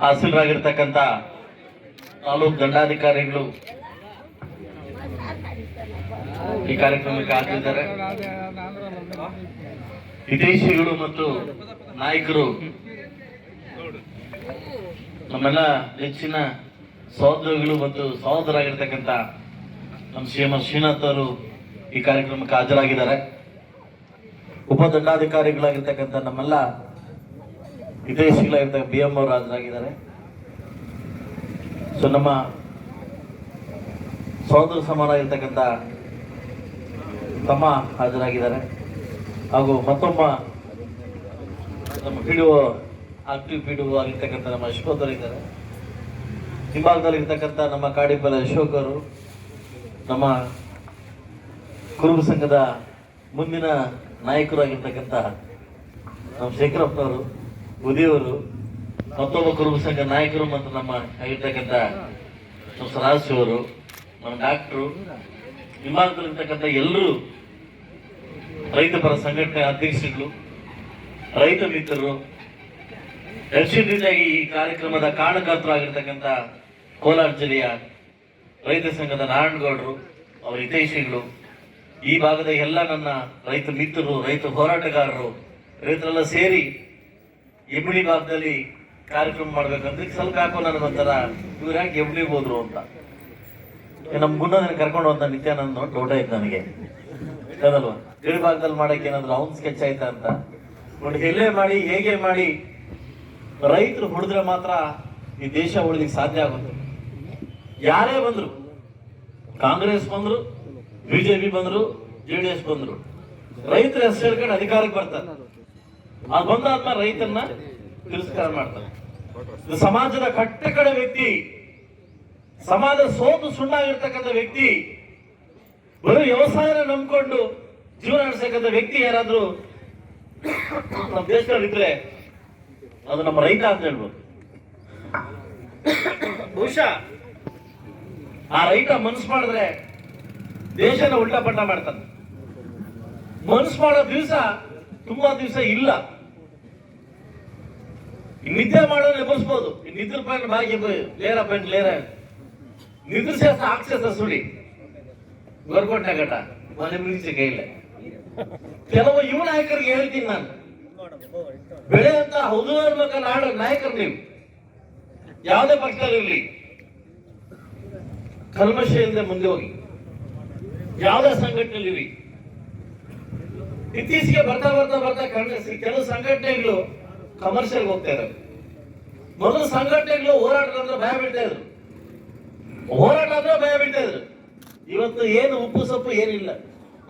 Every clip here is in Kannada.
ಹಾಸನರಾಗಿರ್ತಕ್ಕಂಥ ತಾಲೂಕು ದಂಡಾಧಿಕಾರಿಗಳು ಈ ಕಾರ್ಯಕ್ರಮಕ್ಕೆ ಹಾಕಿದ್ದಾರೆ ವಿದೇಶಿಗಳು ಮತ್ತು ನಾಯಕರು ನಮ್ಮೆಲ್ಲ ಹೆಚ್ಚಿನ ಸಹೋದ್ಯೋಗಿಗಳು ಮತ್ತು ಸಹೋದರಾಗಿರ್ತಕ್ಕಂಥ ನಮ್ಮ ಸಿ ಎಂ ಶ್ರೀನಾಥ್ ಅವರು ಈ ಕಾರ್ಯಕ್ರಮಕ್ಕೆ ಹಾಜರಾಗಿದ್ದಾರೆ. ಉಪದಂಡಾಧಿಕಾರಿಗಳಾಗಿರ್ತಕ್ಕಂಥ ನಮ್ಮೆಲ್ಲ ವಿದೇಶಿಗಳಾಗಿರ್ತಕ್ಕ ಬಿ ಎಂ ಅವರು ಹಾಜರಾಗಿದ್ದಾರೆ ಸೊ ನಮ್ಮ ಸಹೋದರ ಸಮಾನ ತಮ್ಮ ಹಾಜರಾಗಿದ್ದಾರೆ. ಹಾಗೂ ಮತ್ತೊಬ್ಬ ನಮ್ಮ P D O active P D O ಆಗಿರ್ತಕ್ಕಂಥ ನಮ್ಮ ಅಶೋಕರು ಇದ್ದಾರೆ. ಹಿಂಭಾಗದಲ್ಲಿ ಇರ್ತಕ್ಕಂಥ ನಮ್ಮ ಕಾಡಿಪಲ ಅಶೋಕರು ನಮ್ಮ ಕುರುಬ ಸಂಘದ ಮುಂದಿನ ನಾಯಕರಾಗಿರ್ತಕ್ಕಂಥ ನಮ್ಮ ಶೇಖರಪ್ಪನವರು ಉದಯವರು ಮತ್ತೊಬ್ಬ ಕುರುಬ ಸಂಘ ನಾಯಕರು ಮತ್ತು ನಮ್ಮ ಆಗಿರ್ತಕ್ಕಂಥ ನಮ್ಮ ನಮ್ಮ ಡಾಕ್ಟ್ರು, ವಿಮಾನದಲ್ಲಿರ್ತಕ್ಕಂಥ ಎಲ್ಲರೂ ರೈತ ಪರ ಸಂಘಟನೆ ಅಧ್ಯಕ್ಷರುಗಳು, ರೈತ ಮಿತ್ರರು ಹೆಚ್ಚಿನದಾಗಿ ಈ ಕಾರ್ಯಕ್ರಮದ ಕಾರಣಕರ್ತರಾಗಿರ್ತಕ್ಕಂಥ ಕೋಲಾರ ಜಿಲ್ಲೆಯ ರೈತ ಸಂಘದ ನಾರಾಯಣಗೌಡರು, ಅವರ ಹಿತೈಷಿಗಳು, ಈ ಭಾಗದ ಎಲ್ಲ ನನ್ನ ರೈತ ಮಿತ್ರರು, ರೈತ ಹೋರಾಟಗಾರರು, ರೈತರೆಲ್ಲ ಸೇರಿ ಎಬ್ಬಿಣಿ ಭಾಗದಲ್ಲಿ ಕಾರ್ಯಕ್ರಮ ಮಾಡ್ಬೇಕಂದ್ರೆ ಸ್ವಲ್ಪ ಹಾಕೋ ನನಗೊಂಥರ ಇವ್ರು ಯಾಕೆ ಎಬ್ಳಿಗೆ ಹೋದ್ರು ಅಂತ. ನಮ್ಮ ಗುಂಡನ ಕರ್ಕೊಂಡು ಹೋದ ನಿತ್ಯಾನಂದ ಡೌಟ್ ಆಯ್ತು ನನಗೆ. ಹೌದಲ್ವಾ ಗಡಿ ಭಾಗದಲ್ಲಿ ಮಾಡಕ್ಕೆ ಏನಾದ್ರು ಅವನ್ ಸ್ಕೆಚ್ ಆಯ್ತಾ ಅಂತ. ನೋಡಿ, ಎಲ್ಲೇ ಮಾಡಿ, ಹೇಗೆ ಮಾಡಿ, ರೈತರು ಹೊಡೆದ್ರೆ ಮಾತ್ರ ಈ ದೇಶ ಉಳಿಲಿಕ್ಕೆ ಸಾಧ್ಯ ಆಗುತ್ತೆ. ಯಾರೇ ಬಂದ್ರು, ಕಾಂಗ್ರೆಸ್ ಬಂದ್ರು, ಬಿಜೆಪಿ ಬಂದ್ರು, ಜೆ ಡಿ ಬಂದ್ರು, ರೈತರ ಹೆಸರು ಹೇಳ್ಕೊಂಡು ಅಧಿಕಾರಕ್ಕೆ ಬರ್ತಾರೆ. ಅದು ಬಂದಾದ್ಮೇಲೆ ರೈತನ್ನ ತಿರಸ್ಕಾರ ಮಾಡ್ತಾರೆ. ಸಮಾಜದ ಕಟ್ಟೆ ವ್ಯಕ್ತಿ, ಸಮಾಜ ಸೋತು ಸುಣ್ಣಾಗಿರ್ತಕ್ಕಂಥ ವ್ಯಕ್ತಿ, ಬರೀ ವ್ಯವಸಾಯನ ನಂಬಿಕೊಂಡು ಜೀವನ ನಡೆಸತಕ್ಕಂಥ ವ್ಯಕ್ತಿ ಯಾರಾದ್ರೂ ನಮ್ಮ ದೇಶದಲ್ಲಿ ಇದ್ರೆ ಅದು ನಮ್ಮ ರೈತ ಅಂತ ಹೇಳ್ಬೋದು. ಬಹುಶಃ ಆ ರೈತ ಮನ್ಸು ಮಾಡಿದ್ರೆ ದೇಶನ ಉಲ್ಟಾ ಪಟ್ಟ ಮಾಡ್ತಾನೆ. ಮನ್ಸು ಮಾಡೋ ದಿವಸ ತುಂಬಾ ದಿವಸ ಇಲ್ಲ. ನಿದ್ದೆ ಮಾಡೋದು ಎಬ್ಬರಿಸ್ಬೋದು ನಿದ್ರ ಪಾಯಿಂಟ್ ಬಾಗಿ ಲೇರ ಪಾಯಿಂಟ್ ಲೇರ. ನಿದ್ರಿಸ ಅಕ್ಷಸ ಸುಳಿ ಗೋರ್ಕೊಂಡ ಘಟ. ಮನೆ ಮುಗಿಸಿ ಕೈಲೆ ಕೆಲವು ಯುವ ನಾಯಕರಿಗೆ ಹೇಳ್ತೀನಿ ನಾನು. ಬೆಳೆ ಅಂತ ಹೌದು ಅನ್ಬೇಕಾದ್ರೆ ಆಡೋ ನಾಯಕರು ನೀವು. ಯಾವುದೇ ಪಕ್ಷದಲ್ಲಿ ಕಲ್ಮಶ ಮುಂದೆ ಹೋಗಿ. ಯಾವುದೇ ಸಂಘಟನೆಯಲ್ಲಿ ಇತ್ತೀಚೆಗೆ ಬರ್ತಾ ಬರ್ತಾ ಬರ್ತಾ ಕೆಲವು ಸಂಘಟನೆಗಳು ಕಮರ್ಷಿಯಲ್ ಹೋಗ್ತಾ ಇದ್ದಾರೆ ಮೊದಲು ಸಂಘಟನೆಗಳು ಹೋರಾಟ ಅಂದ್ರೆ ಭಯ ಬೀಳ್ತಾ ಇದ್ರು ಹೋರಾಟ ಅಂದ್ರೆ ಭಯ ಬೀಳ್ತಾ ಇದ್ರು ಇವತ್ತು ಏನು ಉಪ್ಪು ಸೊಪ್ಪು ಏನಿಲ್ಲ.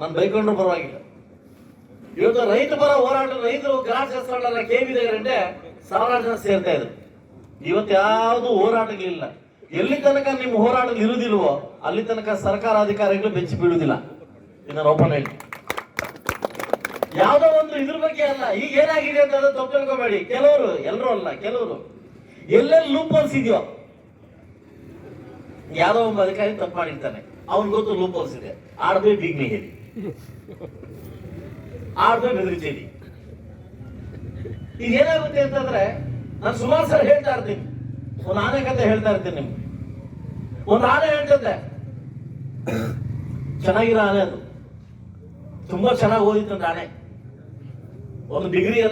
ನಾನು ಬೈಕೊಂಡು ಪರವಾಗಿಲ್ಲ. ಇವತ್ತು ರೈತ ಪರ ಹೋರಾಟ, ರೈತರು ಗ್ರಾಸ್ ಹೆಸರು ಕೆ ವಿ ಗಂಟೆ ಸಾವಿರಾರು ಜನ ಸೇರ್ತಾ ಇದ್ರು. ಇವತ್ತು ಯಾವುದು ಹೋರಾಟಗಳಿಲ್ಲ. ಎಲ್ಲಿ ತನಕ ನಿಮ್ಮ ಹೋರಾಟ ಇರುವುದಿಲ್ವೋ, ಅಲ್ಲಿ ತನಕ ಸರ್ಕಾರ ಅಧಿಕಾರಿಗಳು ಬೆಚ್ಚಿ ಬೀಳುವುದಿಲ್ಲ. ಇದನ್ನ ಓಪನ್ ಹೇಳಿ ಯಾವ್ದೋ ಒಂದು ಇದ್ರ ಬಗ್ಗೆ ಅಲ್ಲ. ಈಗ ಏನಾಗಿದೆ ಅಂತ ತಪ್ಪು ತಿಳ್ಕೊಬೇಡಿ. ಕೆಲವರು ಎಲ್ಲರೂ ಅಲ್ಲ, ಕೆಲವರು. ಎಲ್ಲೆಲ್ಲಿ ಲೂಪ್ ಹೋಲ್ಸ್ ಇದೆಯೋ? ಯಾವ್ದೋ ಒಬ್ಬ ಅಧಿಕಾರಿ ತಪ್ಪು ಮಾಡಿರ್ತಾನೆ. ಅವ್ನ್ ಗೊತ್ತು ಲೂಪ್ ಹೋಲ್ಸ್ ಇದೆ. ಆಡ್ಬೇ ಬಿಗ್ನಿ ಹೇಳಿ. ಆಡ್ಬೇ ಬೆದರಿಚೇರಿ ಈಗ ಏನಾಗುತ್ತೆ ಅಂತಂದ್ರೆ, ನಾನು ಸುಮಾರು ಸರ್ ಹೇಳ್ತಾ ಇರ್ತೀನಿ. ಒಂದು ಆನೆ ಕತೆ ಹೇಳ್ತಾ ಇರ್ತೀನಿ ನಿಮ್ಗೆ. ಒಂದು ಆನೆ ಹೇಳ್ತದೆ. ಚೆನ್ನಾಗಿರೋ ಆನೆ ಅದು. ತುಂಬಾ ಚೆನ್ನಾಗಿ ಓದಿತ್ತು ಆನೆ. ಒಂದು ಡಿಗ್ರಿ